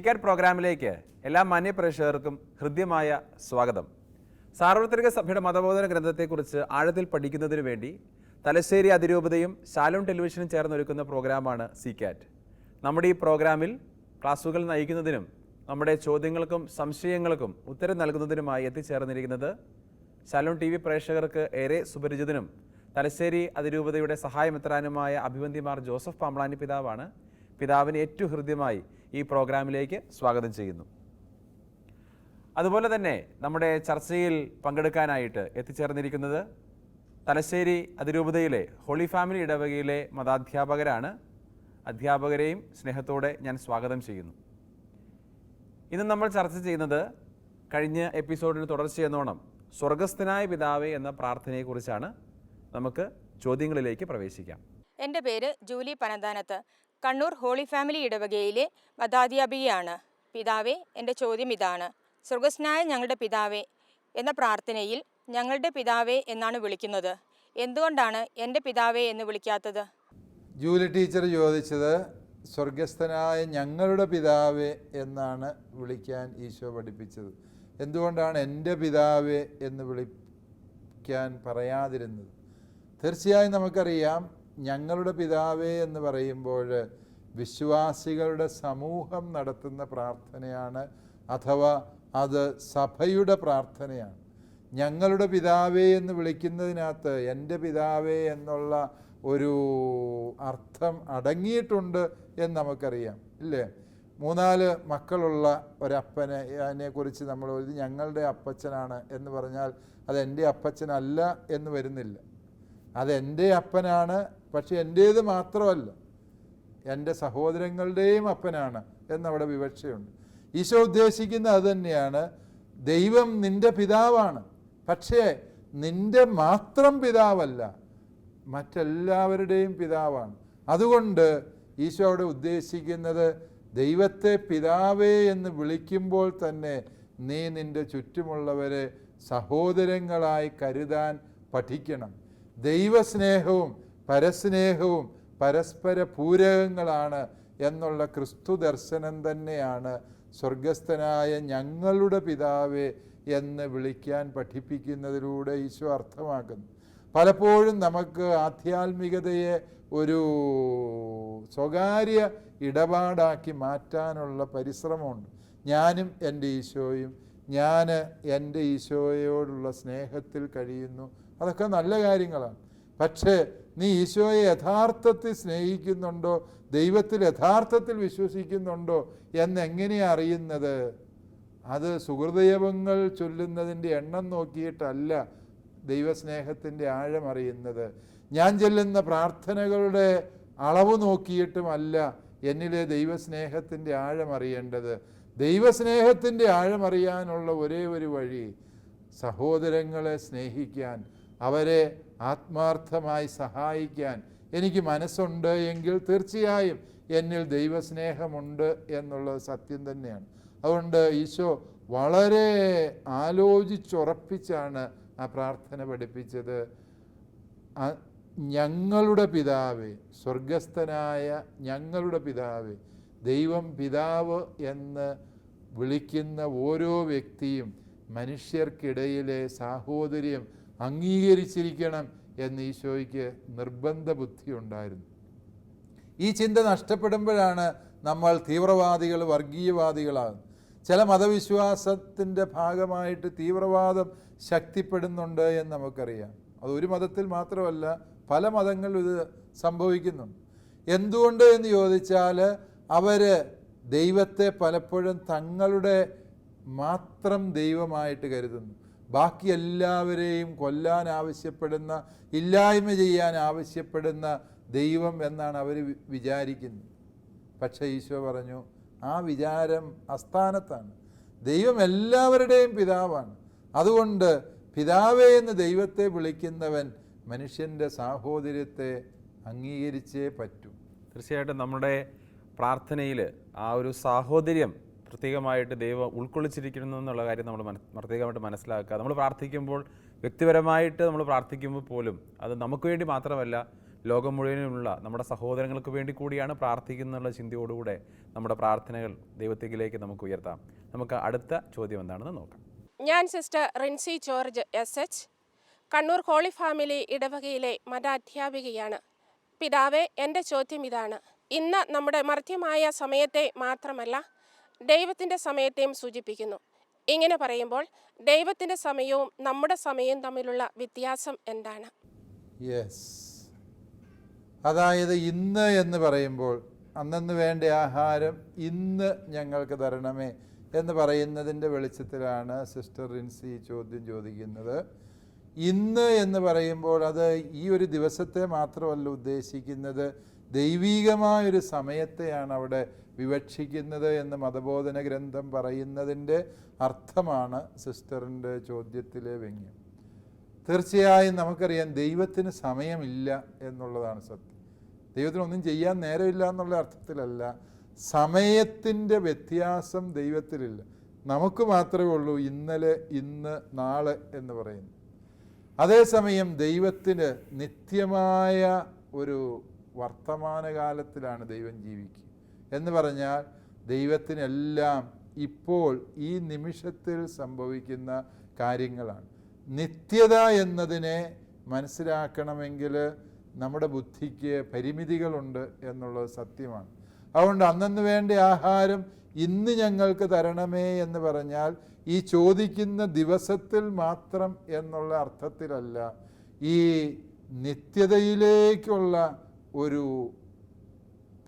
സീക്കാറ്റ് പ്രോഗ്രാമിലേക്ക് എല്ലാ മാന്യപ്രേക്ഷകർക്കും ഹൃദ്യമായ സ്വാഗതം. സാർവത്രിക സഭയുടെ മതബോധന ഗ്രന്ഥത്തെക്കുറിച്ച് ആഴത്തിൽ പഠിക്കുന്നതിനു വേണ്ടി തലശ്ശേരി അതിരൂപതയും ശാലോൺ ടെലിവിഷനും ചേർന്നൊരുക്കുന്ന പ്രോഗ്രാമാണ് സി കാറ്റ് നമ്മുടെ ഈ പ്രോഗ്രാമിൽ ക്ലാസ്സുകൾ നയിക്കുന്നതിനും നമ്മുടെ ചോദ്യങ്ങൾക്കും സംശയങ്ങൾക്കും ഉത്തരം നൽകുന്നതിനുമായി എത്തിച്ചേർന്നിരിക്കുന്നത് ശാലോൺ ടി വി പ്രേക്ഷകർക്ക് ഏറെ സുപരിചിതനും തലശ്ശേരി അതിരൂപതയുടെ സഹായമെത്രാനുമായ അഭിവന്തിമാർ ജോസഫ് പാമ്പ്ളാനി പിതാവാണ്. പിതാവിന് ഏറ്റവും ഹൃദ്യമായി ഈ പ്രോഗ്രാമിലേക്ക് സ്വാഗതം ചെയ്യുന്നു. അതുപോലെ തന്നെ നമ്മുടെ ചർച്ചയിൽ പങ്കെടുക്കാനായിട്ട് എത്തിച്ചേർന്നിരിക്കുന്നത് തലശ്ശേരി അതിരൂപതയിലെ ഹോളി ഫാമിലി ഇടവകയിലെ മതാധ്യാപകരാണ്. അധ്യാപകരെയും സ്നേഹത്തോടെ ഞാൻ സ്വാഗതം ചെയ്യുന്നു. ഇന്ന് നമ്മൾ ചർച്ച ചെയ്യുന്നത് കഴിഞ്ഞ എപ്പിസോഡിന് തുടർച്ചയെന്നോണം സ്വർഗസ്ഥനായ പിതാവേ എന്ന പ്രാർത്ഥനയെക്കുറിച്ചാണ്. നമുക്ക് ചോദ്യങ്ങളിലേക്ക് പ്രവേശിക്കാം. എന്റെ പേര് Julie Panananthanath. Kannur holy family ഇടവകയിലെ മതാധ്യാപികയാണ് പിതാവേ എന്റെ ചോദ്യം ഇതാണ്. സ്വർഗസ്നായ ഞങ്ങളുടെ പിതാവേ എന്ന പ്രാർത്ഥനയിൽ ഞങ്ങളുടെ പിതാവേ എന്നാണ് വിളിക്കുന്നത്. എന്തുകൊണ്ടാണ് എന്റെ പിതാവേ എന്ന് വിളിക്കാത്തത്? ജൂലി ടീച്ചർ ചോദിച്ചത് സ്വർഗസ്ഥനായ ഞങ്ങളുടെ പിതാവേ എന്നാണ് വിളിക്കാൻ ഈശോ പഠിപ്പിച്ചത്. എന്തുകൊണ്ടാണ് എന്റെ പിതാവേ എന്ന് വിളിക്കാൻ പറയാതിരുന്നത്? തീർച്ചയായും നമുക്കറിയാം ഞങ്ങളുടെ പിതാവേ എന്ന് പറയുമ്പോൾ വിശ്വാസികളുടെ സമൂഹം നടത്തുന്ന പ്രാർത്ഥനയാണ് അഥവാ അത് സഭയുടെ പ്രാർത്ഥനയാണ്. ഞങ്ങളുടെ പിതാവേ എന്ന് വിളിക്കുന്നതിനകത്ത് എന്റെ പിതാവേ എന്നുള്ള ഒരു അർത്ഥം അടങ്ങിയിട്ടുണ്ട് എന്ന് നമുക്കറിയാം ഇല്ലേ? മൂന്നാൽ മക്കളുള്ള ഒരപ്പനെ അതിനെക്കുറിച്ച് നമ്മൾ ഇത് ഞങ്ങളുടെ അപ്പച്ചനാണ് എന്ന് പറഞ്ഞാൽ അത് എന്റെ അപ്പച്ചനല്ല എന്ന് വരുന്നില്ല. അത് എന്റെ അപ്പനാണ് പക്ഷെ എന്റേത് മാത്രമല്ല എന്റെ സഹോദരങ്ങളുടെയും അപ്പനാണ് എന്നവിടെ വിവക്ഷയുണ്ട്. ഈശോ ഉദ്ദേശിക്കുന്ന അത് തന്നെയാണ് ദൈവം നിന്റെ പിതാവാണ്. പക്ഷേ നിന്റെ മാത്രം പിതാവല്ല മറ്റെല്ലാവരുടെയും പിതാവാണ്. അതുകൊണ്ട് ഈശോ അവിടെ ഉദ്ദേശിക്കുന്നത് ദൈവത്തെ പിതാവേ എന്ന് വിളിക്കുമ്പോൾ തന്നെ നീ നിന്റെ ചുറ്റുമുള്ളവരെ സഹോദരങ്ങളായി കരുതാൻ പഠിക്കണം. ദൈവസ്നേഹവും പരസ്നേഹവും പരസ്പര പൂരകങ്ങളാണ് എന്നുള്ള ക്രിസ്തു ദർശനം തന്നെയാണ് സ്വർഗസ്ഥനായ ഞങ്ങളുടെ പിതാവേ എന്ന് വിളിക്കാൻ പഠിപ്പിക്കുന്നതിലൂടെ ഈശോ അർത്ഥമാക്കുന്നു. പലപ്പോഴും നമുക്ക് ആധ്യാത്മികതയെ ഒരു സ്വകാര്യ ഇടപാടാക്കി മാറ്റാനുള്ള പരിശ്രമമുണ്ട്. ഞാനും എന്റെ ഈശോയും ഞാൻ എന്റെ ഈശോയോടുള്ള സ്നേഹത്തിൽ കഴിയുന്നു. അതൊക്കെ നല്ല കാര്യങ്ങളാണ്. പക്ഷേ നീ ഈശോയെ യഥാർത്ഥത്തിൽ സ്നേഹിക്കുന്നുണ്ടോ? ദൈവത്തിൽ യഥാർത്ഥത്തിൽ വിശ്വസിക്കുന്നുണ്ടോ? എന്നെങ്ങനെയാണ് അറിയുന്നത്? അത് സുഹൃദയവങ്ങൾ ചൊല്ലുന്നതിന്റെ എണ്ണം നോക്കിയിട്ടല്ല ദൈവസ്നേഹത്തിന്റെ ആഴം അറിയുന്നത്. ഞാൻ ചെല്ലുന്ന പ്രാർത്ഥനകളുടെ അളവ് നോക്കിയിട്ടുമല്ല എന്നിലെ ദൈവസ്നേഹത്തിന്റെ ആഴം അറിയേണ്ടത്. ദൈവസ്നേഹത്തിന്റെ ആഴം അറിയാനുള്ള ഒരേ ഒരു വഴി സഹോദരങ്ങളെ സ്നേഹിക്കാൻ അവരെ ആത്മാർത്ഥമായി സഹായിക്കാൻ എനിക്ക് മനസ്സുണ്ട് എങ്കിൽ തീർച്ചയായും എന്നിൽ ദൈവസ്നേഹമുണ്ട് എന്നുള്ളത് സത്യം തന്നെയാണ്. അതുകൊണ്ട് ഈശോ വളരെ ആലോചിച്ചുറപ്പിച്ചാണ് ആ പ്രാർത്ഥന പഠിപ്പിച്ചത്. ഞങ്ങളുടെ പിതാവേ സ്വർഗസ്ഥനായ ഞങ്ങളുടെ പിതാവേ ദൈവം പിതാവ് എന്ന് വിളിക്കുന്ന ഓരോ വ്യക്തിയും മനുഷ്യർക്കിടയിലെ സാഹോദര്യം അംഗീകരിച്ചിരിക്കണം എന്ന് ഈശോയ്ക്ക് നിർബന്ധ ബുദ്ധി ഉണ്ടായിരുന്നു ഈ ചിന്ത നഷ്ടപ്പെടുമ്പോഴാണ് നമ്മൾ തീവ്രവാദികൾ വർഗീയവാദികളാകുന്നത് ചില മതവിശ്വാസത്തിന്റെ ഭാഗമായിട്ട് തീവ്രവാദം ശക്തിപ്പെടുന്നുണ്ട് എന്ന് നമുക്കറിയാം. അത് ഒരു മതത്തിൽ മാത്രമല്ല പല മതങ്ങളിലും ഇത് സംഭവിക്കുന്നുണ്ട്. എന്തുകൊണ്ട് എന്ന് ചോദിച്ചാൽ അവർ ദൈവത്തെ പലപ്പോഴും തങ്ങളുടെ മാത്രം ദൈവമായിട്ട് കരുതുന്നു. ബാക്കി എല്ലാവരെയും കൊല്ലാൻ ആവശ്യപ്പെടുന്ന ഇല്ലായ്മ ചെയ്യാൻ ആവശ്യപ്പെടുന്ന ദൈവം എന്നാണ് അവർ വിചാരിക്കുന്നത്. പക്ഷേ ഈശോ പറഞ്ഞു ആ വിചാരം അസ്ഥാനത്താണ് ദൈവം എല്ലാവരുടെയും പിതാവാണ്. അതുകൊണ്ട് പിതാവേ എന്ന് ദൈവത്തെ വിളിക്കുന്നവൻ മനുഷ്യന്റെ സാഹോദര്യത്തെ അംഗീകരിച്ചേ പറ്റൂ. തീർച്ചയായിട്ടും നമ്മുടെ പ്രാർത്ഥനയിൽ ആ ഒരു സാഹോദര്യം പ്രത്യേകമായിട്ട് ദൈവം ഉൾക്കൊള്ളിച്ചിരിക്കുന്നു എന്നുള്ള കാര്യം നമ്മൾ പ്രത്യേകമായിട്ട് മനസ്സിലാക്കുക. നമ്മൾ പ്രാർത്ഥിക്കുമ്പോൾ വ്യക്തിപരമായിട്ട് നമ്മൾ പ്രാർത്ഥിക്കുമ്പോൾ പോലും അത് നമുക്ക് വേണ്ടി മാത്രമല്ല ലോകം മുഴുവനുമുള്ള നമ്മുടെ സഹോദരങ്ങൾക്ക് വേണ്ടി കൂടിയാണ് പ്രാർത്ഥിക്കുന്നുള്ള ചിന്തയോടുകൂടെ നമ്മുടെ പ്രാർത്ഥനകൾ ദൈവത്തിലേക്ക് നമുക്ക് ഉയർത്താം. നമുക്ക് അടുത്ത ചോദ്യം എന്താണെന്ന് നോക്കാം. ഞാൻ sister Rinsy George S H Kannur holy family ഇടവകയിലെ മതാധ്യാപികയാണ് പിതാവെ എന്റെ ചോദ്യം ഇതാണ്. ഇന്ന് നമ്മുടെ മർത്യമായ സമയത്തെ മാത്രമല്ല ദൈവത്തിന്റെ സമയത്തെയും സൂചിപ്പിക്കുന്നു. ഇങ്ങനെ പറയുമ്പോൾ ദൈവത്തിന്റെ സമയവും നമ്മുടെ സമയവും തമ്മിലുള്ള വ്യത്യാസം എന്താണ്? യെസ് അതായത് ഇന്ന് എന്ന് പറയുമ്പോൾ അന്നെന്ന് വേണ്ട ആഹാരം ഇന്ന് ഞങ്ങൾക്ക് തരണമേ എന്ന് പറയുന്നതിന്റെ വെളിച്ചത്തിലാണ് സിസ്റ്റർ റിൻസി ചോദ്യം ചോദിക്കുന്നത്. ഇന്ന് എന്ന് പറയുമ്പോൾ അത് ഈ ഒരു ദിവസത്തെ മാത്രമല്ല ഉദ്ദേശിക്കുന്നത് ദൈവീകമായൊരു സമയത്തെയാണ് അവിടെ വിവക്ഷിക്കുന്നത് എന്ന് മതബോധന ഗ്രന്ഥം പറയുന്നതിന്റെ അർത്ഥമാണ് സിസ്റ്ററിന്റെ ചോദ്യത്തിലെ വ്യംഗ്യം തീർച്ചയായും നമുക്കറിയാം ദൈവത്തിന് സമയമില്ല എന്നുള്ളതാണ് സത്യം. ദൈവത്തിന് ഒന്നും ചെയ്യാൻ നേരമില്ല എന്നുള്ള അർത്ഥത്തിലല്ല. സമയത്തിന്റെ വ്യത്യാസം ദൈവത്തിലില്ല. നമുക്ക് മാത്രമേ ഉള്ളൂ ഇന്നലെ ഇന്ന് നാളെ എന്ന് പറയുന്നു അതേസമയം ദൈവത്തിന് നിത്യമായ ഒരു വർത്തമാനകാലത്തിലാണ് ദൈവം ജീവിക്കുക. എന്ന് പറഞ്ഞാൽ ദൈവത്തിനെല്ലാം ഇപ്പോൾ ഈ നിമിഷത്തിൽ സംഭവിക്കുന്ന കാര്യങ്ങളാണ്. നിത്യത എന്നതിനെ മനസ്സിലാക്കണമെങ്കിൽ നമ്മുടെ ബുദ്ധിക്ക് പരിമിതികളുണ്ട് എന്നുള്ളത് സത്യമാണ്. അതുകൊണ്ട് അന്നന്ന് വേണ്ട ആഹാരം ഇന്ന് ഞങ്ങൾക്ക് തരണമേ എന്ന് പറഞ്ഞാൽ ഈ ചോദിക്കുന്ന ദിവസത്തിൽ മാത്രം എന്നുള്ള അർത്ഥത്തിലല്ല ഈ നിത്യതയിലേക്കുള്ള ഒരു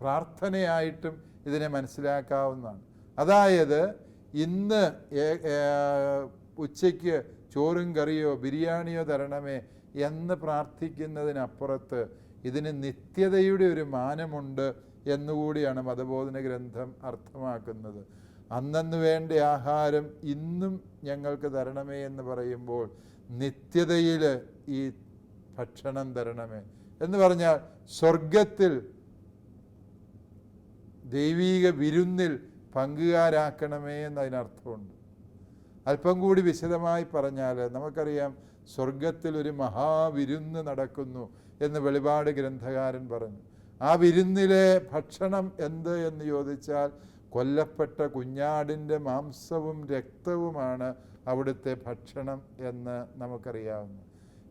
പ്രാർത്ഥനയായിട്ടും ഇതിനെ മനസ്സിലാക്കാവുന്നതാണ്. അതായത് ഇന്ന് ഉച്ചയ്ക്ക് ചോറും കറിയോ ബിരിയാണിയോ തരണമേ എന്ന് പ്രാർത്ഥിക്കുന്നതിനപ്പുറത്ത് ഇതിന് നിത്യതയുടെ ഒരു മാനമുണ്ട് എന്നുകൂടിയാണ് മതബോധന ഗ്രന്ഥം അർത്ഥമാക്കുന്നത്. അന്നന്ന് വേണ്ട ആഹാരം ഇന്നും ഞങ്ങൾക്ക് തരണമേ എന്ന് പറയുമ്പോൾ നിത്യതയിൽ ഈ ഭക്ഷണം തരണമേ എന്ന് പറഞ്ഞാൽ സ്വർഗത്തിൽ ദൈവീക വിരുന്നിൽ പങ്കുകാരാക്കണമേ എന്നതിനർത്ഥമുണ്ട്. അല്പം കൂടി വിശദമായി പറഞ്ഞാൽ നമുക്കറിയാം സ്വർഗത്തിൽ ഒരു മഹാവിരുന്ന് നടക്കുന്നു എന്ന് വെളിപാട് ഗ്രന്ഥകാരൻ പറഞ്ഞു. ആ വിരുന്നിലെ ഭക്ഷണം എന്ത് എന്ന് ചോദിച്ചാൽ കൊല്ലപ്പെട്ട കുഞ്ഞാടിന്റെ മാംസവും രക്തവുമാണ് അവിടുത്തെ ഭക്ഷണം എന്ന് നമുക്കറിയാവുന്നു.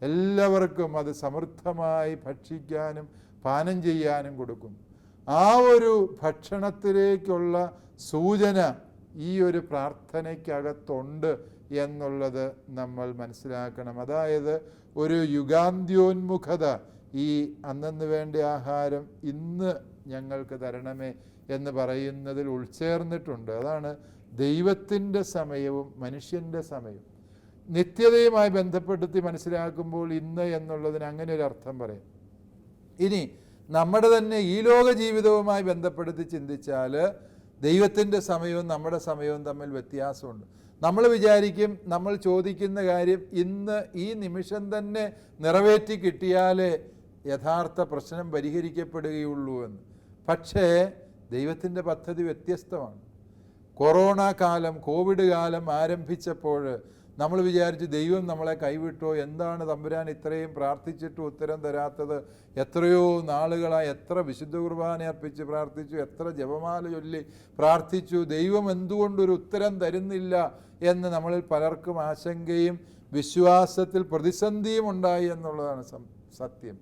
എല്ലാവർക്കും അത് സമൃദ്ധമായി ഭക്ഷിക്കാനും പാനം ചെയ്യാനും കൊടുക്കുന്നു. ആ ഒരു ഭക്ഷണത്തിലേക്കുള്ള സൂചന ഈ ഒരു പ്രാർത്ഥനയ്ക്കകത്തുണ്ട് എന്നുള്ളത് നമ്മൾ മനസ്സിലാക്കണം. അതായത് ഒരു യുഗാന്ത്യോന്മുഖത ഈ അന്നു വേണ്ട ആഹാരം ഇന്ന് ഞങ്ങൾക്ക് തരണമേ എന്ന് പറയുന്നതിൽ ഉൾച്ചേർന്നിട്ടുണ്ട്. അതാണ് ദൈവത്തിന്റെ സമയവും മനുഷ്യന്റെ സമയവും. നിത്യതയുമായി ബന്ധപ്പെടുത്തി മനസ്സിലാക്കുമ്പോൾ ഇന്ന് എന്നുള്ളതിന് അങ്ങനെ ഒരു അർത്ഥം പറയാം. ഇനി നമ്മുടെ തന്നെ ഈ ലോക ജീവിതവുമായി ബന്ധപ്പെടുത്തി ചിന്തിച്ചാൽ ദൈവത്തിന്റെ സമയവും നമ്മുടെ സമയവും തമ്മിൽ വ്യത്യാസമുണ്ട്. നമ്മൾ വിചാരിക്കും നമ്മൾ ചോദിക്കുന്ന കാര്യം ഇന്ന് ഈ നിമിഷം തന്നെ നിറവേറ്റി കിട്ടിയാലേ യഥാർത്ഥ പ്രശ്നം പരിഹരിക്കപ്പെടുകയുള്ളൂ എന്ന്. പക്ഷേ ദൈവത്തിന്റെ പദ്ധതി വ്യത്യസ്തമാണ്. കൊറോണ കാലം കോവിഡ് കാലം ആരംഭിച്ചപ്പോൾ നമ്മൾ വിചാരിച്ച് ദൈവം നമ്മളെ കൈവിട്ടോ? എന്താണ് തമ്പുരാൻ ഇത്രയും പ്രാർത്ഥിച്ചിട്ട് ഉത്തരം തരാത്തത്? എത്രയോ നാളുകളായി എത്ര വിശുദ്ധ കുർബാന അർപ്പിച്ച് പ്രാർത്ഥിച്ചു എത്ര ജപമാല ചൊല്ലി പ്രാർത്ഥിച്ചു ദൈവം എന്തുകൊണ്ടൊരു ഉത്തരം തരുന്നില്ല എന്ന് നമ്മളിൽ പലർക്കും ആശങ്കയും വിശ്വാസത്തിൽ പ്രതിസന്ധിയും ഉണ്ടായി എന്നുള്ളതാണ് സത്യം.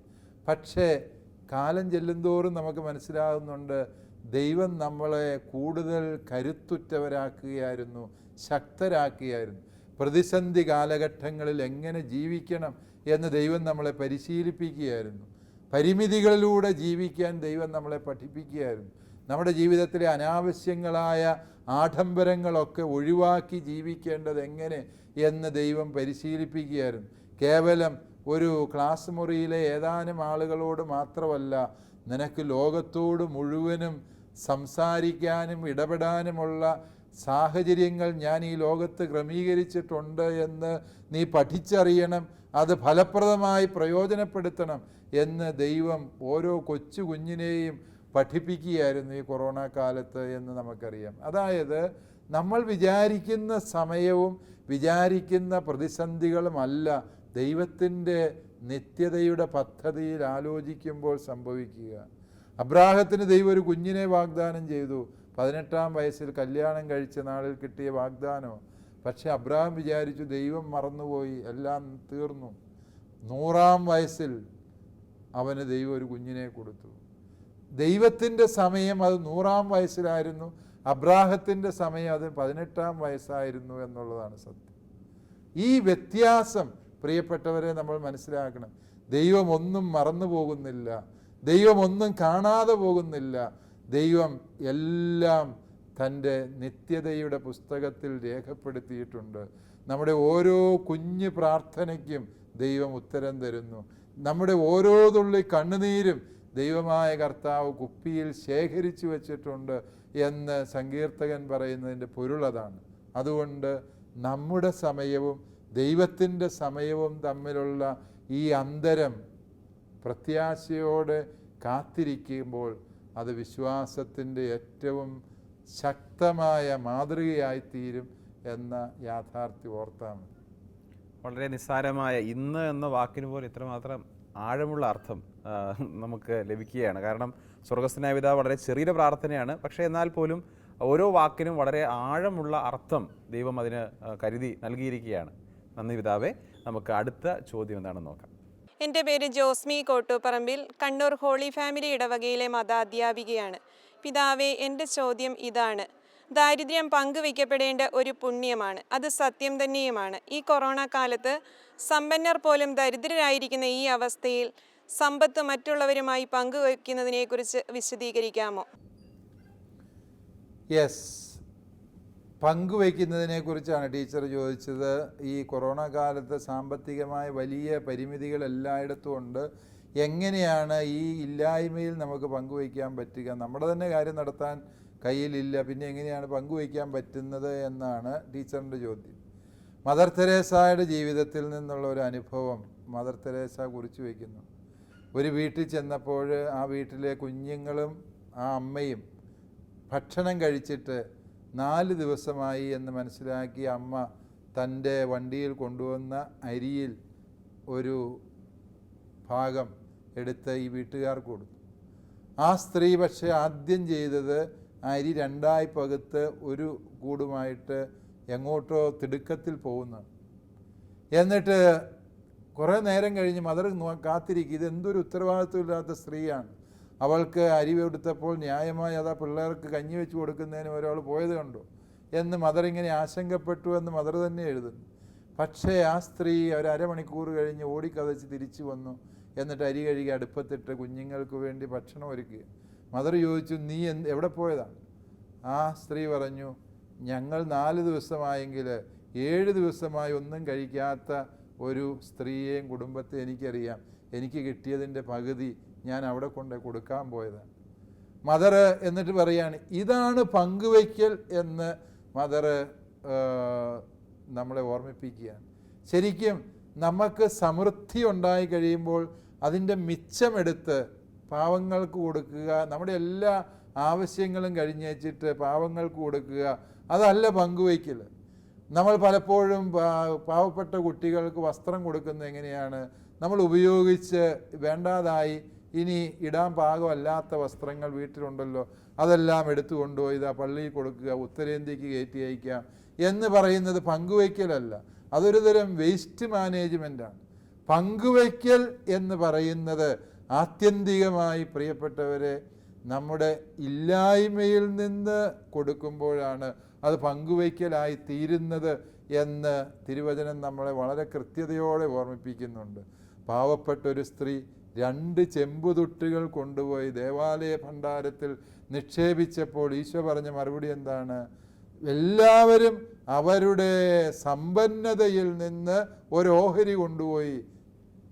പക്ഷേ കാലം ചെല്ലുന്തോറും നമുക്ക് മനസ്സിലാകുന്നുണ്ട് ദൈവം നമ്മളെ കൂടുതൽ കരുത്തുറ്റവരാക്കുകയായിരുന്നു ശക്തരാക്കുകയായിരുന്നു. പ്രതിസന്ധി കാലഘട്ടങ്ങളിൽ എങ്ങനെ ജീവിക്കണം എന്ന് ദൈവം നമ്മളെ പരിശീലിപ്പിക്കുകയായിരുന്നു. പരിമിതികളിലൂടെ ജീവിക്കാൻ ദൈവം നമ്മളെ പഠിപ്പിക്കുകയായിരുന്നു. നമ്മുടെ ജീവിതത്തിലെ അനാവശ്യങ്ങളായ ആഡംബരങ്ങളൊക്കെ ഒഴിവാക്കി ജീവിക്കേണ്ടത് എങ്ങനെ എന്ന് ദൈവം പരിശീലിപ്പിക്കുകയായിരുന്നു. കേവലം ഒരു ക്ലാസ് മുറിയിലെ ഏതാനും ആളുകളോട് മാത്രമല്ല നിനക്ക് ലോകത്തോട് മുഴുവനും സംസാരിക്കാനും ഇടപെടാനുമുള്ള സാഹചര്യങ്ങൾ ഞാൻ ഈ ലോകത്ത് ക്രമീകരിച്ചിട്ടുണ്ട് എന്ന് നീ പഠിച്ചറിയണം. അത് ഫലപ്രദമായി പ്രയോജനപ്പെടുത്തണം എന്ന് ദൈവം ഓരോ കൊച്ചു കുഞ്ഞിനെയും പഠിപ്പിക്കുകയായിരുന്നു ഈ കൊറോണ കാലത്ത് എന്ന് നമുക്കറിയാം. അതായത് നമ്മൾ വിചാരിക്കുന്ന സമയവും വിചാരിക്കുന്ന പ്രതിസന്ധികളുമല്ല ദൈവത്തിന്റെ നിത്യതയുടെ പദ്ധതിയിൽ ആലോചിക്കുമ്പോൾ സംഭവിക്കുക. അബ്രാഹത്തിന് ദൈവം ഒരു കുഞ്ഞിനെ വാഗ്ദാനം ചെയ്തു. പതിനെട്ടാം വയസ്സിൽ കല്യാണം കഴിച്ച നാളിൽ കിട്ടിയ വാഗ്ദാനം പക്ഷെ അബ്രഹാം വിചാരിച്ചു ദൈവം മറന്നുപോയി എല്ലാം തീർന്നു. നൂറാം വയസ്സിൽ അവന് ദൈവം ഒരു കുഞ്ഞിനെ കൊടുത്തു. ദൈവത്തിന്റെ സമയം അത് നൂറാം വയസ്സിലായിരുന്നു. അബ്രാഹത്തിന്റെ സമയം അത് പതിനെട്ടാം വയസ്സായിരുന്നു എന്നുള്ളതാണ് സത്യം. ഈ വ്യത്യാസം പ്രിയപ്പെട്ടവരെ നമ്മൾ മനസ്സിലാക്കണം. ദൈവം ഒന്നും മറന്നു പോകുന്നില്ല ദൈവം ഒന്നും കാണാതെ പോകുന്നില്ല. ദൈവം എല്ലാം തന്റെ നിത്യതയുടെ പുസ്തകത്തിൽ രേഖപ്പെടുത്തിയിട്ടുണ്ട്. നമ്മുടെ ഓരോ കുഞ്ഞു പ്രാർത്ഥനയ്ക്കും ദൈവം ഉത്തരം തരുന്നു. നമ്മുടെ ഓരോ തുള്ളി കണ്ണുനീരും ദൈവമായ കർത്താവ് കുപ്പിയിൽ ശേഖരിച്ചു വച്ചിട്ടുണ്ട് എന്ന് സങ്കീർത്തകൻ പറയുന്നതിന്റെ പൊരുളതാണ് അതുകൊണ്ട് നമ്മുടെ സമയവും ദൈവത്തിന്റെ സമയവും തമ്മിലുള്ള ഈ അന്തരം പ്രത്യാശയോടെ കാത്തിരിക്കുമ്പോൾ അത് വിശ്വാസത്തിന്റെ ഏറ്റവും ശക്തമായ മാതൃകയായിത്തീരും എന്ന യാഥാർത്ഥ്യം ഓർത്താൽ വളരെ നിസ്സാരമായ ഇന്ന് എന്ന വാക്കിന് പോലും ഇത്രമാത്രം ആഴമുള്ള അർത്ഥം നമുക്ക് ലഭിക്കുകയാണ്. കാരണം സ്വർഗസ്നായ പിതാവ് വളരെ ചെറിയ പ്രാർത്ഥനയാണ്. പക്ഷേ എന്നാൽ പോലും ഓരോ വാക്കിനും വളരെ ആഴമുള്ള അർത്ഥം ദൈവം അതിന് കരുതി നൽകിയിരിക്കുകയാണ്. നന്ദി പിതാവേ. നമുക്ക് അടുത്ത ചോദ്യം എന്താണെന്ന് നോക്കാം. എന്റെ പേര് ജോസ്മി കോട്ടൂപ്പറമ്പിൽ കണ്ണൂർ ഹോളി ഫാമിലി ഇടവകയിലെ മതാധ്യാപികയാണ്. പിതാവേ എന്റെ ചോദ്യം ഇതാണ്. ദാരിദ്ര്യം പങ്കുവയ്ക്കപ്പെടേണ്ട ഒരു പുണ്യമാണ്. അത് സത്യം തന്നെയുമാണ്. ഈ കൊറോണ കാലത്ത് സമ്പന്നർ പോലും ദരിദ്രരായിരിക്കുന്ന ഈ അവസ്ഥയിൽ സമ്പത്ത് മറ്റുള്ളവരുമായി പങ്കുവയ്ക്കുന്നതിനെക്കുറിച്ച് വിശദീകരിക്കാമോ? യെസ് പങ്കുവയ്ക്കുന്നതിനെ കുറിച്ചാണ് ടീച്ചർ ചോദിച്ചത്. ഈ കൊറോണ കാലത്ത് സാമ്പത്തികമായ വലിയ പരിമിതികൾ എല്ലായിടത്തും ഉണ്ട്. എങ്ങനെയാണ് ഈ ഇല്ലായ്മയിൽ നമുക്ക് പങ്കുവയ്ക്കാൻ പറ്റുക? നമ്മുടെ തന്നെ കാര്യം നടത്താൻ കയ്യിലില്ല. പിന്നെ എങ്ങനെയാണ് പങ്കുവയ്ക്കാൻ പറ്റുന്നത് എന്നാണ് ടീച്ചറിന്റെ ചോദ്യം. മദർ തെരേസയുടെ ജീവിതത്തിൽ നിന്നുള്ള ഒരു അനുഭവം മദർ തെരേസ കുറിച്ച് വയ്ക്കുന്നു. ഒരു വീട്ടിൽ ചെന്നപ്പോൾ ആ വീട്ടിലെ കുഞ്ഞുങ്ങളും ആ അമ്മയും ഭക്ഷണം കഴിച്ചിട്ട് നാല് ദിവസമായി എന്ന് മനസ്സിലാക്കി അമ്മ തന്റെ വണ്ടിയിൽ കൊണ്ടുവന്ന അരിയിൽ ഒരു ഭാഗം എടുത്ത് ഈ വീട്ടുകാർക്ക് കൊടുത്തു. ആ സ്ത്രീ പക്ഷേ ആദ്യം ചെയ്തത് അരി രണ്ടായി പകുത്ത് ഒരു കൂടുമായിട്ട് എങ്ങോട്ടോ തിടുക്കത്തിൽ പോകുന്നു എന്നിട്ട് കുറേ നേരം കഴിഞ്ഞ് മദർ കാത്തിരിക്കും ഇതെന്തൊരു ഉത്തരവാദിത്വമില്ലാത്ത സ്ത്രീയാണ്. അവൾക്ക് അരി കൊടുത്തപ്പോൾ ന്യായമായി അതാ പിള്ളേർക്ക് കഞ്ഞി വെച്ച് കൊടുക്കുന്നതിന് ഒരാൾ പോയത് കണ്ടു. എന്ന് മദർ ഇങ്ങനെ ആശങ്കപ്പെട്ടു എന്ന് മദർ തന്നെ എഴുതുന്നു. പക്ഷേ ആ സ്ത്രീ ഒരു അരമണിക്കൂർ കഴിഞ്ഞ് ഓടിക്കതച്ച് തിരിച്ചു വന്നു. എന്നിട്ട് അരി കഴുകി അടുപ്പത്തിട്ട് കുഞ്ഞുങ്ങൾക്ക് വേണ്ടി ഭക്ഷണം ഒരുക്കുക മദർ ചോദിച്ചു നീ എന്ത് എവിടെ പോയതാണ് ആ സ്ത്രീ പറഞ്ഞു ഞങ്ങൾ നാല് ദിവസമായെങ്കിൽ ഏഴ് ദിവസമായി ഒന്നും കഴിക്കാത്ത ഒരു സ്ത്രീയെയും കുടുംബത്തെ എനിക്കറിയാം. എനിക്ക് കിട്ടിയതിന്റെ പകുതി ഞാൻ അവിടെ കൊണ്ട് കൊടുക്കാൻ പോയത്. മദർ എന്നിട്ട് പറയാണ് ഇതാണ് പങ്കുവയ്ക്കൽ എന്ന് മദർ നമ്മളെ ഓർമ്മിപ്പിക്കുകയാണ്. ശരിക്കും നമുക്ക് സമൃദ്ധി ഉണ്ടായി കഴിയുമ്പോൾ അതിന്റെ മിച്ചമെടുത്ത് പാവങ്ങൾക്ക് കൊടുക്കുക നമ്മുടെ എല്ലാ ആവശ്യങ്ങളും കഴിഞ്ഞേച്ചിട്ട് പാവങ്ങൾക്ക് കൊടുക്കുക അതല്ല പങ്കുവയ്ക്കൽ. നമ്മൾ പലപ്പോഴും പാവപ്പെട്ട കുട്ടികൾക്ക് വസ്ത്രം കൊടുക്കുന്നത് എങ്ങനെയാണ്? നമ്മൾ ഉപയോഗിച്ച് വേണ്ടാതായി ഇനി ഇടാൻ പാകമല്ലാത്ത വസ്ത്രങ്ങൾ വീട്ടിലുണ്ടല്ലോ അതെല്ലാം എടുത്തു കൊണ്ടുപോയി ഇതാ പള്ളിയിൽ കൊടുക്കുക ഉത്തരേന്ത്യക്ക് കയറ്റി അയക്കാം എന്ന് പറയുന്നത് പങ്കുവയ്ക്കലല്ല. അതൊരു തരം വേസ്റ്റ് മാനേജ്മെന്റാണ് പങ്കുവയ്ക്കൽ എന്ന് പറയുന്നത് ആത്യന്തികമായി പ്രിയപ്പെട്ടവരെ നമ്മുടെ ഇല്ലായ്മയിൽ നിന്ന് കൊടുക്കുമ്പോഴാണ് അത് പങ്കുവയ്ക്കലായി തീരുന്നത് എന്ന് തിരുവചനം നമ്മളെ വളരെ കൃത്യതയോടെ ഓർമ്മിപ്പിക്കുന്നുണ്ട്. പാവപ്പെട്ട ഒരു സ്ത്രീ രണ്ട് ചെമ്പുതുട്ടുകൾ കൊണ്ടുപോയി ദേവാലയ ഭണ്ഡാരത്തിൽ നിക്ഷേപിച്ചപ്പോൾ ഈശോ പറഞ്ഞ മറുപടി എന്താണ്? എല്ലാവരും അവരുടെ സമ്പന്നതയിൽ നിന്ന് ഓഹരി കൊണ്ടുപോയി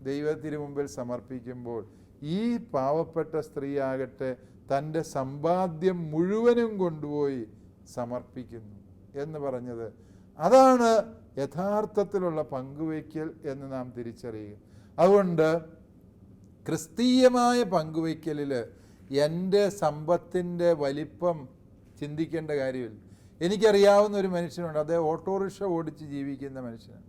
ദൈവത്തിന് മുമ്പിൽ സമർപ്പിക്കുമ്പോൾ ഈ പാവപ്പെട്ട സ്ത്രീ ആകട്ടെ തന്റെ സമ്പാദ്യം മുഴുവനും കൊണ്ടുപോയി സമർപ്പിക്കുന്നു എന്ന് പറഞ്ഞത്. അതാണ് യഥാർത്ഥത്തിലുള്ള പങ്കുവയ്ക്കൽ എന്ന് നാം തിരിച്ചറിയുക. അതുകൊണ്ട് ക്രിസ്തീയമായ പങ്കുവയ്ക്കലിൽ എന്റെ സമ്പത്തിന്റെ വലിപ്പം ചിന്തിക്കേണ്ട കാര്യമില്ല. എനിക്കറിയാവുന്ന ഒരു മനുഷ്യനുണ്ട്. അദ്ദേഹം ഓട്ടോറിക്ഷ ഓടിച്ച് ജീവിക്കുന്ന മനുഷ്യനാണ്.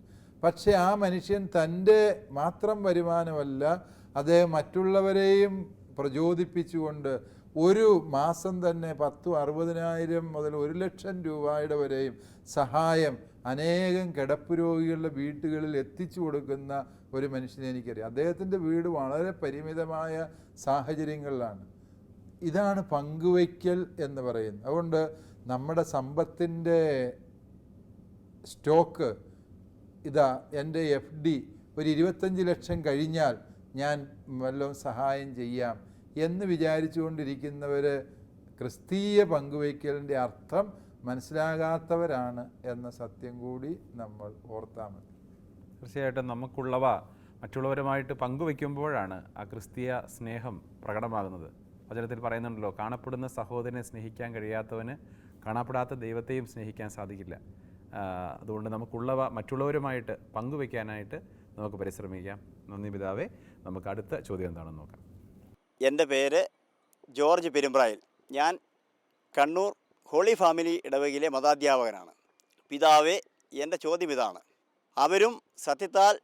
പക്ഷേ ആ മനുഷ്യൻ തന്റെ മാത്രം വരുമാനമല്ല അദ്ദേഹം മറ്റുള്ളവരെയും പ്രചോദിപ്പിച്ചുകൊണ്ട് ഒരു മാസം തന്നെ പത്തും അറുപതിനായിരം മുതൽ ഒരു ലക്ഷം രൂപയുടെ വരെയും സഹായം അനേകം കിടപ്പ് രോഗികളുടെ വീട്ടുകളിൽ എത്തിച്ചു കൊടുക്കുന്ന ഒരു മനുഷ്യനെ എനിക്കറിയാം. അദ്ദേഹത്തിന്റെ വീട് വളരെ പരിമിതമായ സാഹചര്യങ്ങളിലാണ്. ഇതാണ് പങ്കുവയ്ക്കൽ എന്ന് പറയുന്നത്. അതുകൊണ്ട് നമ്മുടെ സമ്പത്തിന്റെ സ്റ്റോക്ക് ഇതാ എന്റെ എഫ് ഡി ഒരു ഇരുപത്തഞ്ച് ലക്ഷം കഴിഞ്ഞാൽ ഞാൻ വല്ലതും സഹായം ചെയ്യാം എന്ന് വിചാരിച്ചുകൊണ്ടിരിക്കുന്നവർ ക്രിസ്തീയ പങ്കുവയ്ക്കലിന്റെ അർത്ഥം മനസ്സിലാകാത്തവരാണ് എന്ന സത്യം കൂടി നമ്മൾ ഓർത്താൽ മതി. തീർച്ചയായിട്ടും നമുക്കുള്ളവ മറ്റുള്ളവരുമായിട്ട് പങ്കുവെക്കുമ്പോഴാണ് ആ ക്രിസ്തീയ സ്നേഹം പ്രകടമാകുന്നത്. വചനത്തിൽ പറയുന്നുണ്ടല്ലോ കാണപ്പെടുന്ന സഹോദരനെ സ്നേഹിക്കാൻ കഴിയാത്തവന് കാണപ്പെടാത്ത ദൈവത്തെയും സ്നേഹിക്കാൻ സാധിക്കില്ല. അതുകൊണ്ട് നമുക്കുള്ളവ മറ്റുള്ളവരുമായിട്ട് പങ്കുവെക്കാനായിട്ട് നമുക്ക് പരിശ്രമിക്കാം. നന്ദി പിതാവേ. നമുക്ക് അടുത്ത ചോദ്യം എന്താണെന്ന് നോക്കാം. എന്റെ പേര് ജോർജ് പെരുമ്പ്രായിൽ. ഞാൻ കണ്ണൂർ ഹോളി ഫാമിലി ഇടവകയിലെ മതാധ്യാപകനാണ്. പിതാവേ എന്റെ ചോദ്യം ഇതാണ്. അവരും സത്യത്താൽ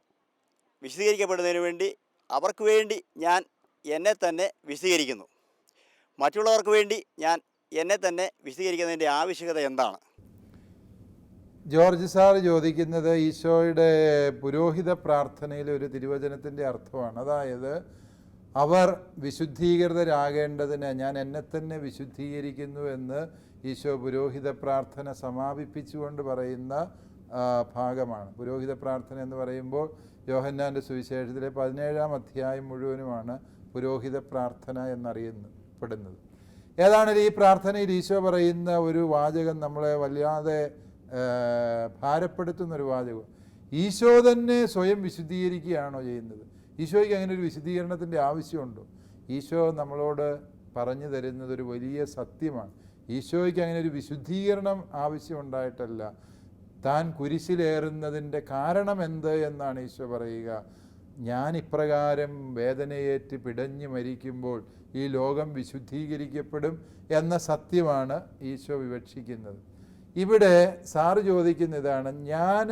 വിശദീകരിക്കപ്പെടുന്നതിന് വേണ്ടി അവർക്ക് വേണ്ടി ഞാൻ എന്നെ തന്നെ വിശദീകരിക്കുന്നു. മറ്റുള്ളവർക്ക് വേണ്ടി ഞാൻ എന്നെ തന്നെ വിശദീകരിക്കുന്നതിന്റെ ആവശ്യകത എന്താണ്? ജോർജ് സാർ ചോദിക്കുന്നത് ഈശോയുടെ പുരോഹിത പ്രാർത്ഥനയിലെ ഒരു തിരുവചനത്തിന്റെ അർത്ഥമാണ്. അതായത് അവർ വിശുദ്ധീകൃതരാകേണ്ടതിന് ഞാൻ എന്നെ തന്നെ വിശുദ്ധീകരിക്കുന്നു എന്ന് ഈശോ പുരോഹിത പ്രാർത്ഥന സമാപിപ്പിച്ചുകൊണ്ട് പറയുന്ന ഭാഗമാണ്. പുരോഹിത പ്രാർത്ഥന എന്ന് പറയുമ്പോൾ യോഹന്നാന്റെ സുവിശേഷത്തിലെ പതിനേഴാം അധ്യായം മുഴുവനുമാണ് പുരോഹിത പ്രാർത്ഥന എന്നറിയപ്പെടുന്നത്. ഏതാണെങ്കിലും ഈ പ്രാർത്ഥനയിൽ ഈശോ പറയുന്ന ഒരു വാചകം? നമ്മളെ വല്ലാതെ ഭാരപ്പെടുത്തുന്ന ഒരു വാചകം. ഈശോ തന്നെ സ്വയം വിശുദ്ധീകരിക്കുകയാണോ ചെയ്യുന്നത്? ഈശോയ്ക്ക് അങ്ങനെ ഒരു വിശദീകരണത്തിന്റെ ആവശ്യമുണ്ടോ. ഈശോ നമ്മളോട് പറഞ്ഞു തരുന്നത് ഒരു വലിയ സത്യമാണ്. ഈശോയ്ക്ക് അങ്ങനെ ഒരു വിശുദ്ധീകരണം ആവശ്യമുണ്ടായിട്ടല്ല. താൻ കുരിശിലേറുന്നതിന്റെ കാരണം എന്ത് എന്നാണ് ഈശോ പറയുക. ഞാൻ ഇപ്രകാരം വേദനയേറ്റ് പിടഞ്ഞു മരിക്കുമ്പോൾ ഈ ലോകം വിശുദ്ധീകരിക്കപ്പെടും എന്ന സത്യമാണ് ഈശോ വിവക്ഷിക്കുന്നത്. ഇവിടെ സാറ് ചോദിക്കുന്ന ഇതാണ് ഞാൻ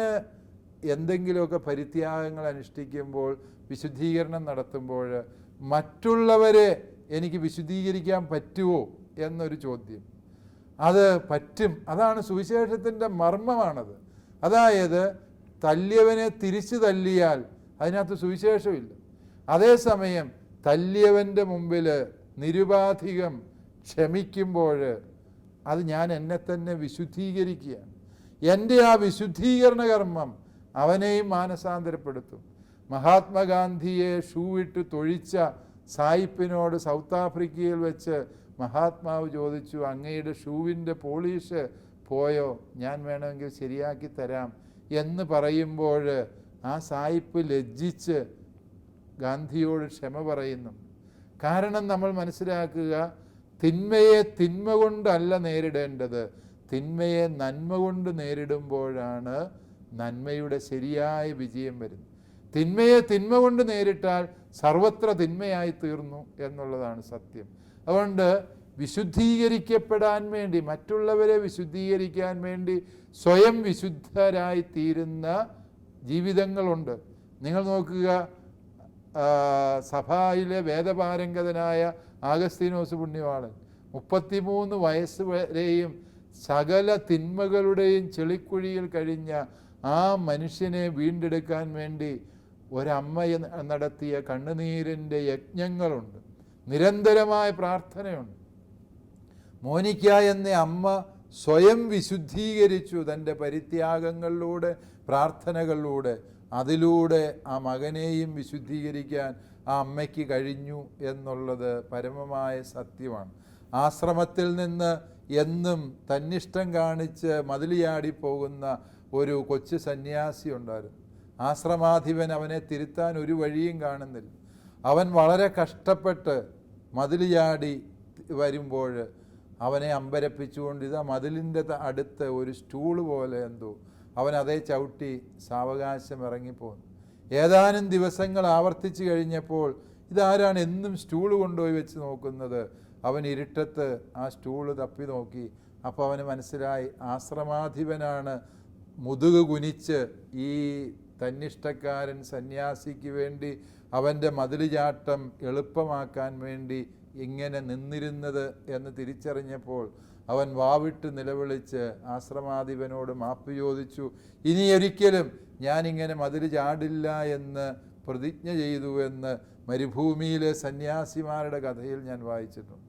എന്തെങ്കിലുമൊക്കെ പരിത്യാഗങ്ങൾ അനുഷ്ഠിക്കുമ്പോൾ വിശുദ്ധീകരണം നടത്തുമ്പോൾ മറ്റുള്ളവരെ എനിക്ക് വിശുദ്ധീകരിക്കാൻ പറ്റുമോ എന്നൊരു ചോദ്യം. അത് പറ്റും. അതാണ് സുവിശേഷത്തിന്റെ മർമ്മമാണത്. അതായത് തല്ലിയവനെ തിരിച്ചു തല്ലിയാൽ അതിനകത്ത് സുവിശേഷമില്ല. അതേസമയം തല്ലിയവന്റെ മുമ്പിൽ നിരുപാധികം ക്ഷമിക്കുമ്പോൾ അത് ഞാൻ എന്നെ തന്നെ വിശുദ്ധീകരിക്കുകയാണ്. എന്റെ ആ വിശുദ്ധീകരണ കർമ്മം അവനെയും മാനസാന്തരപ്പെടുത്തും. മഹാത്മാഗാന്ധിയെ ഷൂവിട്ട് തൊഴിച്ച സായിപ്പിനോട് സൗത്ത് ആഫ്രിക്കയിൽ വെച്ച് മഹാത്മാവ് ചോദിച്ചു അങ്ങയുടെ ഷൂവിന്റെ പോളീഷ് പോയോ? ഞാൻ വേണമെങ്കിൽ ശരിയാക്കി തരാം. എന്ന് പറയുമ്പോൾ ആ സായിപ്പ് ലജ്ജിച്ച് ഗാന്ധിയോട് ക്ഷമ പറയുന്നു. കാരണം നമ്മൾ മനസ്സിലാക്കുക തിന്മയെ തിന്മ കൊണ്ടല്ല നേരിടേണ്ടത്. തിന്മയെ നന്മ കൊണ്ട് നേരിടുമ്പോഴാണ് നന്മയുടെ ശരിയായ വിജയം വരുന്നത്. തിന്മയെ തിന്മ കൊണ്ട് നേരിട്ടാൽ സർവത്ര തിന്മയായി തീർന്നു എന്നുള്ളതാണ് സത്യം. അതുകൊണ്ട് വിശുദ്ധീകരിക്കപ്പെടാൻ വേണ്ടി മറ്റുള്ളവരെ വിശുദ്ധീകരിക്കാൻ വേണ്ടി സ്വയം വിശുദ്ധരായി തീരുന്ന ജീവിതങ്ങളുണ്ട്. നിങ്ങൾ നോക്കുക സഭയിലെ വേദപാരംഗതനായ ആഗസ്തീനോസ് പുണ്യവാളൻ മുപ്പത്തിമൂന്ന് വയസ്സ് വരെയും സകല തിന്മകളുടെയും ചെളിക്കുഴിയിൽ കഴിഞ്ഞ ആ മനുഷ്യനെ വീണ്ടെടുക്കാൻ വേണ്ടി ഒരമ്മ നടത്തിയ കണ്ണുനീരിന്റെ യജ്ഞങ്ങളുണ്ട്. നിരന്തരമായ പ്രാർത്ഥനയുണ്ട്. മോനിക്ക എന്ന അമ്മ സ്വയം വിശുദ്ധീകരിച്ചു തന്റെ പരിത്യാഗങ്ങളിലൂടെ പ്രാർത്ഥനകളിലൂടെ അതിലൂടെ ആ മകനെയും വിശുദ്ധീകരിക്കാൻ ആ അമ്മയ്ക്ക് കഴിഞ്ഞു എന്നുള്ളത് പരമമായ സത്യമാണ്. ആശ്രമത്തിൽ നിന്ന് എന്നും തന്നിഷ്ടം കാണിച്ച് മതിലിയാടി പോകുന്ന ഒരു കൊച്ചു സന്യാസി ഉണ്ടായിരുന്നു. ആശ്രമാധിപൻ അവനെ തിരുത്താൻ ഒരു വഴിയും കാണുന്നില്ല. അവൻ വളരെ കഷ്ടപ്പെട്ട് മതിലിയാടി വരുമ്പോൾ അവനെ അമ്പരപ്പിച്ചുകൊണ്ട് ഇതാ മതിലിന്റെ അടുത്ത് ഒരു സ്റ്റൂൾ പോലെ എന്തോ. അവൻ അതേ ചവിട്ടി സാവകാശം ഇറങ്ങിപ്പോന്നു. ഏതാനും ദിവസങ്ങൾ ആവർത്തിച്ചു കഴിഞ്ഞപ്പോൾ ഇതാരാണ് എന്നും സ്റ്റൂൾ കൊണ്ടുപോയി വെച്ച് നോക്കുന്നത്? അവൻ ഇരുട്ടത്ത് ആ സ്റ്റൂൾ തപ്പി നോക്കി. അപ്പോൾ അവന് മനസ്സിലായി ആശ്രമാധിപനാണ് മുതുക് കുനിച്ച് ഈ തന്നിഷ്ടക്കാരൻ സന്യാസിക്ക് വേണ്ടി അവന്റെ മതിലുചാട്ടം എളുപ്പമാക്കാൻ വേണ്ടി ഇങ്ങനെ നിന്നിരുന്നത് എന്ന് തിരിച്ചറിഞ്ഞപ്പോൾ അവൻ വാവിട്ട് നിലവിളിച്ച് ആശ്രമാധിപനോട് മാപ്പ് ചോദിച്ചു ഇനിയൊരിക്കലും ഞാനിങ്ങനെ മതിൽ ചാടില്ല എന്ന് പ്രതിജ്ഞ ചെയ്തു എന്ന് മരുഭൂമിയിലെ സന്യാസിമാരുടെ കഥയിൽ ഞാൻ വായിച്ചിട്ടുണ്ട്.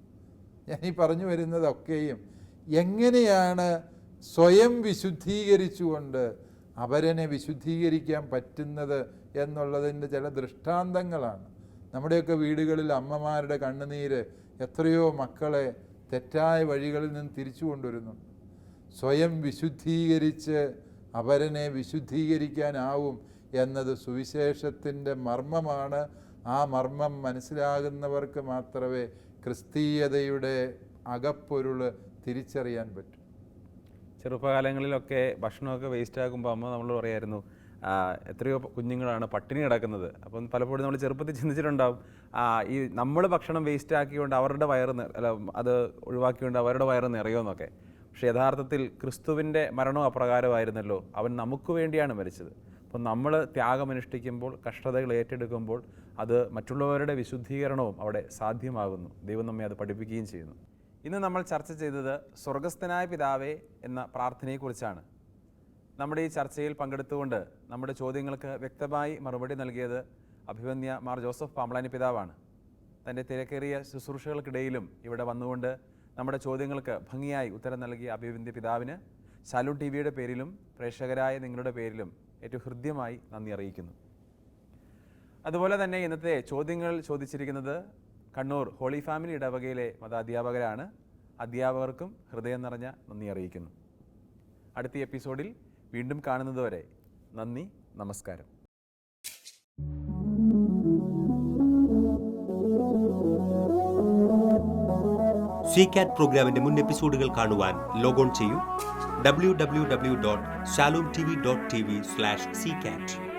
ഞാൻ ഈ പറഞ്ഞു വരുന്നതൊക്കെയും എങ്ങനെയാണ് സ്വയം വിശുദ്ധീകരിച്ചുകൊണ്ട് അവരനെ വിശുദ്ധീകരിക്കാൻ പറ്റുന്നത് എന്നുള്ളതിന്റെ ചില ദൃഷ്ടാന്തങ്ങളാണ്. നമ്മുടെയൊക്കെ വീടുകളിൽ അമ്മമാരുടെ കണ്ണുനീര് എത്രയോ മക്കളെ തെറ്റായ വഴികളിൽ നിന്ന് തിരിച്ചു കൊണ്ടുവരുന്നുണ്ട്. സ്വയം വിശുദ്ധീകരിച്ച് അവരനെ വിശുദ്ധീകരിക്കാനാവും എന്നത് സുവിശേഷത്തിന്റെ മർമ്മമാണ്. ആ മർമ്മം മനസ്സിലാകുന്നവർക്ക് മാത്രമേ ക്രിസ്തീയതയുടെ അകപ്പൊരുൾ തിരിച്ചറിയാൻ പറ്റൂ. ചെറുപ്പകാലങ്ങളിലൊക്കെ ഭക്ഷണമൊക്കെ വേസ്റ്റ് ആകുമ്പോൾ അമ്മ നമ്മൾ പറയായിരുന്നു എത്രയോ കുഞ്ഞുങ്ങളാണ് പട്ടിണി കിടക്കുന്നത്. അപ്പം പലപ്പോഴും നമ്മൾ ചെറുപ്പത്തിൽ ചിന്തിച്ചിട്ടുണ്ടാവും ഈ നമ്മൾ ഭക്ഷണം വേസ്റ്റ് ആക്കിക്കൊണ്ട് അവരുടെ വയറ് അല്ല അത് ഒഴിവാക്കിക്കൊണ്ട് അവരുടെ വയറ് നിറയുമെന്നൊക്കെ. പക്ഷേ യഥാർത്ഥത്തിൽ ക്രിസ്തുവിന്റെ മരണം അപ്രകാരമായിരുന്നല്ലോ അവൻ നമുക്ക് വേണ്ടിയാണ് മരിച്ചത്. അപ്പം നമ്മൾ ത്യാഗമനുഷ്ഠിക്കുമ്പോൾ കഷ്ടതകൾ ഏറ്റെടുക്കുമ്പോൾ അത് മറ്റുള്ളവരുടെ വിശുദ്ധീകരണവും അവിടെ സാധ്യമാകുന്നു. ദൈവം നമ്മെ അത് പഠിപ്പിക്കുകയും ചെയ്യുന്നു. ഇന്ന് നമ്മൾ ചർച്ച ചെയ്തത് സ്വർഗസ്ഥനായ പിതാവേ എന്ന പ്രാർത്ഥനയെക്കുറിച്ചാണ്. നമ്മുടെ ഈ ചർച്ചയിൽ പങ്കെടുത്തുകൊണ്ട് നമ്മുടെ ചോദ്യങ്ങൾക്ക് വ്യക്തമായി മറുപടി നൽകിയത് അഭിവന്യ മാർ ജോസഫ് പാമ്പളാനി പിതാവാണ്. തന്റെ തിരക്കേറിയ ശുശ്രൂഷകൾക്കിടയിലും ഇവിടെ വന്നുകൊണ്ട് നമ്മുടെ ചോദ്യങ്ങൾക്ക് ഭംഗിയായി ഉത്തരം നൽകിയ അഭിവന്യ പിതാവിന് ശാലു ടി വിയുടെ പേരിലും പ്രേക്ഷകരായ നിങ്ങളുടെ പേരിലും ഏറ്റവും ഹൃദ്യമായി നന്ദി അറിയിക്കുന്നു. അതുപോലെ തന്നെ ഇന്നത്തെ ചോദ്യങ്ങൾ ചോദിച്ചിരിക്കുന്നത് കണ്ണൂർ ഹോളി ഫാമിലി ഇടവകയിലെ മതാധ്യാപകരാണ് അധ്യാപകർക്കും ഹൃദയം നിറഞ്ഞ നന്ദി അറിയിക്കുന്നു. അടുത്ത എപ്പിസോഡിൽ വീണ്ടും കാണുന്നതുവരെ നന്ദി നമസ്കാരം. സി കാറ്റ് പ്രോഗ്രാമിന്റെ മുൻ എപ്പിസോഡുകൾ കാണുവാൻ ലോഗോൺ ചെയ്യൂ. W W W dot T V dot T V slash C cat